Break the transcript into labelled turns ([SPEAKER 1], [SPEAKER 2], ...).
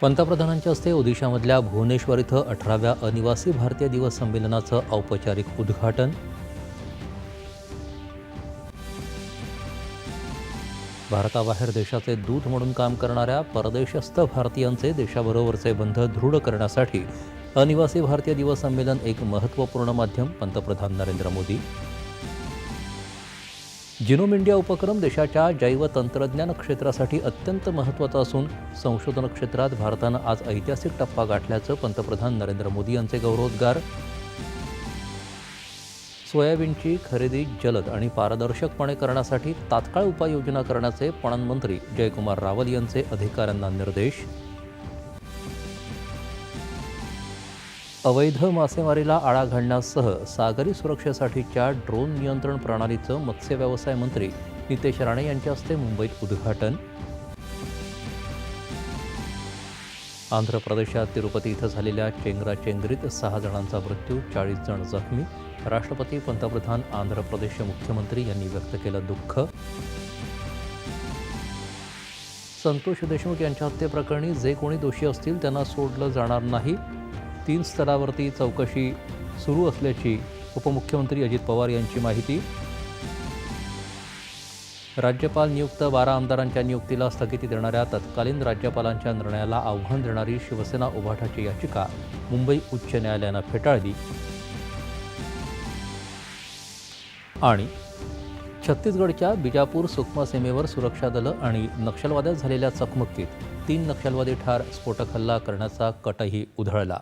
[SPEAKER 1] पंतप्रधानांच्या हस्ते ओदिशामधल्या भुवनेश्वर इथं अठराव्या अनिवासी भारतीय दिवस संमेलनाचं औपचारिक उद्घाटन. भारताबाहेर देशाचे दूत म्हणून काम करणाऱ्या परदेशस्थ भारतीयांचे देशाबरोबरचे बंध दृढ करण्यासाठी अनिवासी भारतीय दिवस संमेलन एक महत्त्वपूर्ण माध्यम पंतप्रधान नरेंद्र मोदी. जिनोम इंडिया उपक्रम देशाच्या जैवतंत्रज्ञान क्षेत्रासाठी अत्यंत महत्त्वाचा असून संशोधन क्षेत्रात भारतानं आज ऐतिहासिक टप्पा गाठल्याचं पंतप्रधान नरेंद्र मोदी यांचे गौरवोद्गार. सोयाबीनची खरेदी जलद आणि पारदर्शकपणे करण्यासाठी तात्काळ उपाययोजना करण्याचे पणन मंत्री जयकुमार रावल यांचे अधिकाऱ्यांना निर्देश. अवैध मासेमारीला आळा घालण्यासह सागरी सुरक्षेसाठीच्या ड्रोन नियंत्रण प्रणालीचं मत्स्य व्यवसाय मंत्री नितेश राणे यांच्या हस्ते मुंबईत उद्घाटन. आंध्र प्रदेशात तिरुपती इथं झालेल्या चेंगराचेंगरीत सहा जणांचा मृत्यू चाळीस जण जखमी. राष्ट्रपती पंतप्रधान आंध्र प्रदेशचे मुख्यमंत्री यांनी व्यक्त केलं दुःख. संतोष देशमुख यांच्या हत्येप्रकरणी जे कोणी दोषी असतील त्यांना सोडलं जाणार नाही. तीन स्तरावरती चौकशी सुरू असल्याची उपमुख्यमंत्री अजित पवार यांची माहिती. राज्यपाल नियुक्त बारा आमदारांच्या नियुक्तीला स्थगिती देणाऱ्या तत्कालीन राज्यपालांच्या निर्णयाला आव्हान देणारी शिवसेना उभाटाची याचिका मुंबई उच्च न्यायालयानं फेटाळली. आणि छत्तीसगडच्या बिजापूर सुकमा सीमेवर सुरक्षा दलं आणि नक्षलवाद्यात झालेल्या चकमकीत तीन नक्षलवादी ठार स्फोटक हल्ला करण्याचा कटही उधळला.